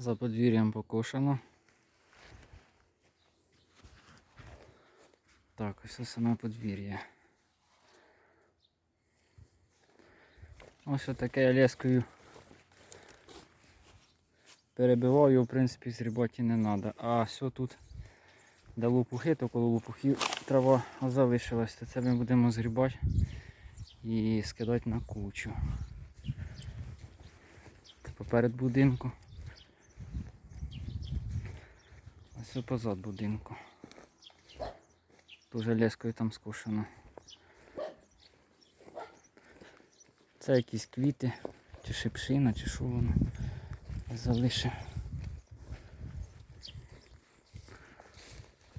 За подвір'ям покошено. Так, ось саме подвір'я. Ось отаке я лескою перебиваю, в принципі, зрібати не треба. А все тут, де лопухи, то коло лопухів трава залишилась, то це ми будемо зрібати і скидати на кучу. Поперед будинку. І позад будинку. Дуже лескою там скошено. Це якісь квіти, чи шипшина, чи що воно залишив.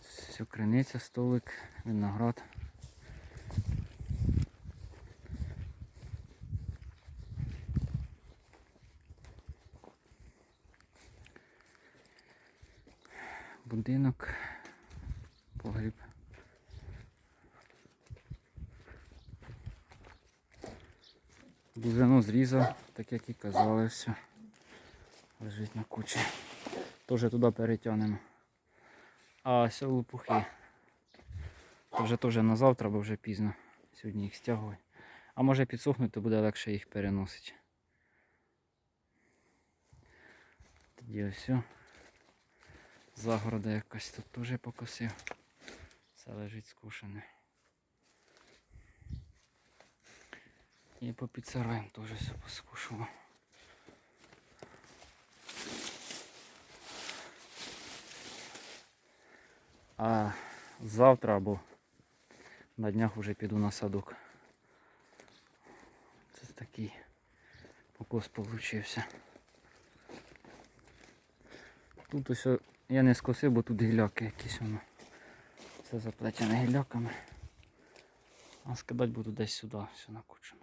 Сюкриниця, криниця, столик, виноград. Будинок, погріб. Бузину зрізав, так як і казали, все. Лежить на кучі. Теж туди перетягнемо. А все лопухи. То вже теж на завтра, бо вже пізно. Сьогодні їх стягую. А може підсохнуть, то буде легше їх переносити. Тоді ось. Загорода якась тут теж покосив. Все лежить скушене. І по підсараям теж все поскушував. А завтра або на днях вже піду на садок. Це такий покос получився. Тут ось я не скосив, бо тут гіляки якісь воно. Все заплетене гіляками. А скидати буду десь сюди, все накучено.